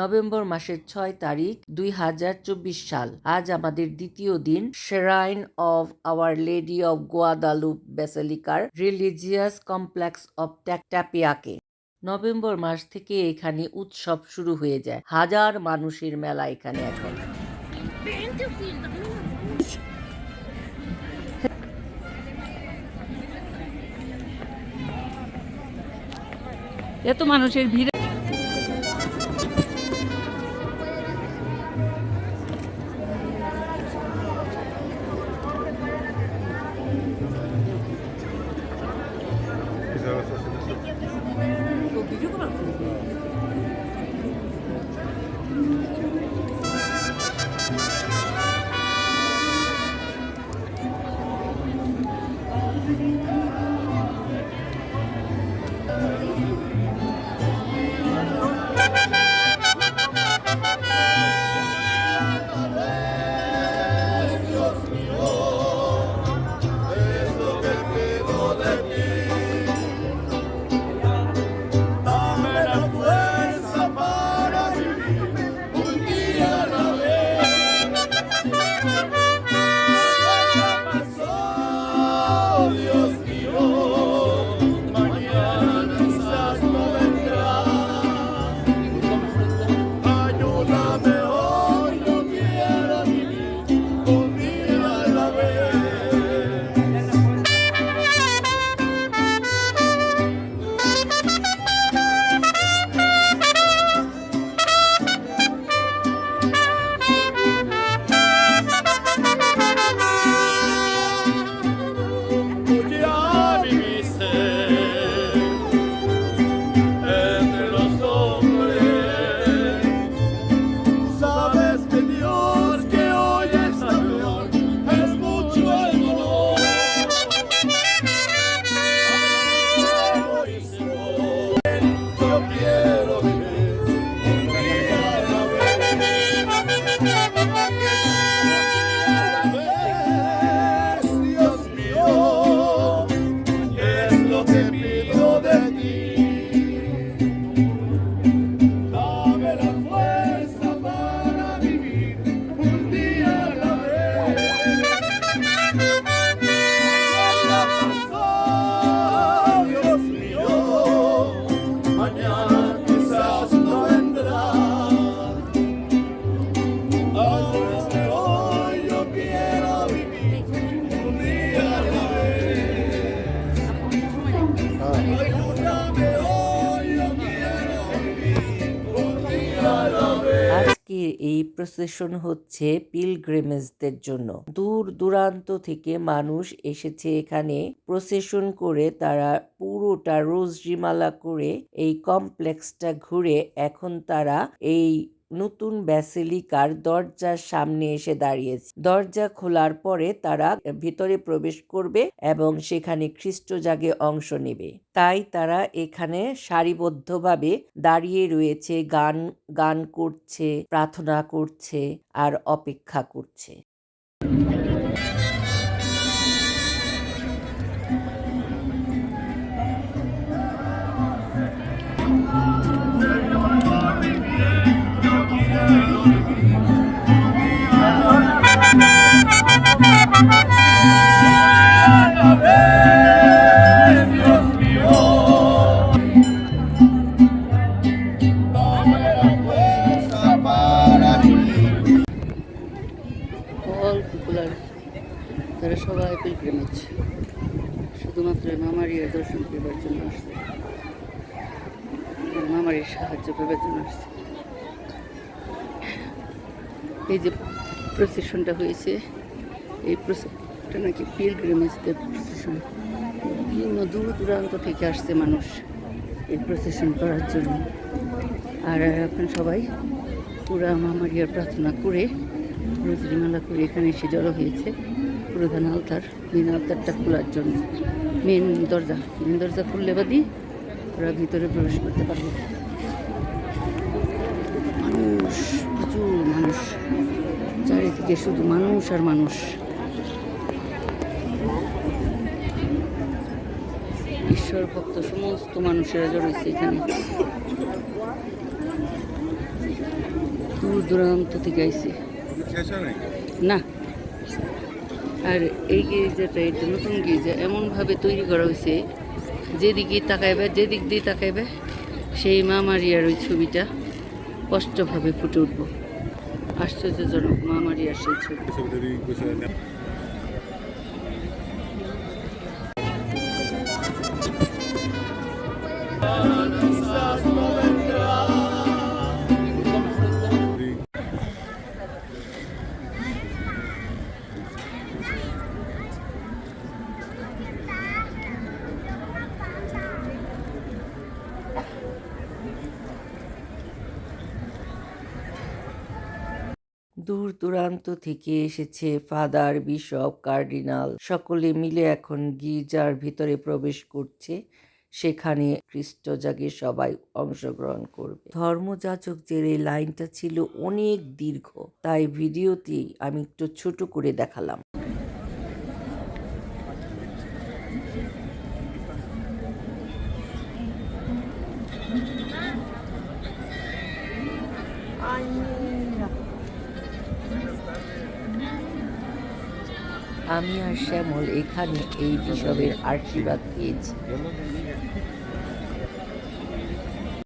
November মাসের ছয় তারিখ, দুই হাজার চব্বিশ সাল। আজ আমাদের দ্বিতীয় দিন shrine of our lady of Guadalupe বেসেলিকার religious complex of ট্যাপিয়াকে নভেম্বর মাস থেকে এখানে উৎসব শুরু হয়ে যায়। হাজার মানুষের মেলা এখানে এখন। এত মানুষের ভিড়ে এই প্রসেশন হচ্ছে পিলগ্রিমেজদের জন্য। দূর দূরান্ত থেকে মানুষ এসেছে এখানে প্রসেশন করে তারা পুরোটা রোজরিমালা করে এই কমপ্লেক্সটা ঘুরে এখন তারা এই নতুন ব্যাসিলিকার দরজার সামনে এসে দাঁড়িয়েছে। দরজা খোলার পরে তারা ভিতরে প্রবেশ করবে এবং সেখানে খ্রিস্ট জাগে অংশ নেবে। তাই তারা এখানে সারিবদ্ধভাবে দাঁড়িয়ে রয়েছে, গান গান করছে, প্রার্থনা করছে আর অপেক্ষা করছে। তারা সবাই পিলগ্রিমেজ শুধুমাত্র মামারিয়ার দর্শন করবার জন্য আসছে। মামারির সাহায্য করবার জন্য আসছে। এই যে প্রসেশনটা হয়েছে, এই প্রসেশনটা নাকি পিলগ্রিমেজদের প্রসেশন বিভিন্ন দূর দূরান্ত থেকে আসছে মানুষ এই প্রসেশন করার জন্য। আর এখন সবাই পুরা মামারিয়ার প্রার্থনা করে রোজরিমালা করে এখানে এসে জড়ো হয়েছে। প্রধান আলতার মেন আলতারটা খোলার জন্য। মেন দরজা মেন দরজা খুললে বাদি ওরা ভিতরে প্রবেশ করতে পারবে। মানুষ প্রচুর মানুষ। চারিদিকে শুধু মানুষ আর মানুষ। ঈশ্বর ভক্ত সমস্ত মানুষেরা জড়িয়েছে এখানে। দূর দূরান্ত থেকে আইছি। না। আর এই গির্জাটা এটা নতুন গির্জা, এমনভাবে তৈরি করা হয়েছে, যেদিকে তাকাইবে, যেদিক দিয়ে তাকাইবে, সেই মা মারিয়ার ওই ছবিটা স্পষ্টভাবে ফুটে উঠবো। আশ্চর্যজনক মা মারিয়ার সেই ছবি। দূর দূরান্ত থেকে এসেছে ফাদার, বিশপ, কার্ডিনাল, সকলে মিলে এখন গির্জার ভিতরে প্রবেশ করছে। সেখানে খ্রিস্ট জাগে সবাই অংশগ্রহণ করবে। ধর্মযাচকদের এই লাইনটা ছিল অনেক দীর্ঘ, তাই ভিডিওতেই আমি একটু ছোট করে দেখালাম। আমি আর শ্যামল এখানে এই বিষবের আশীর্বাদ পেয়েছি।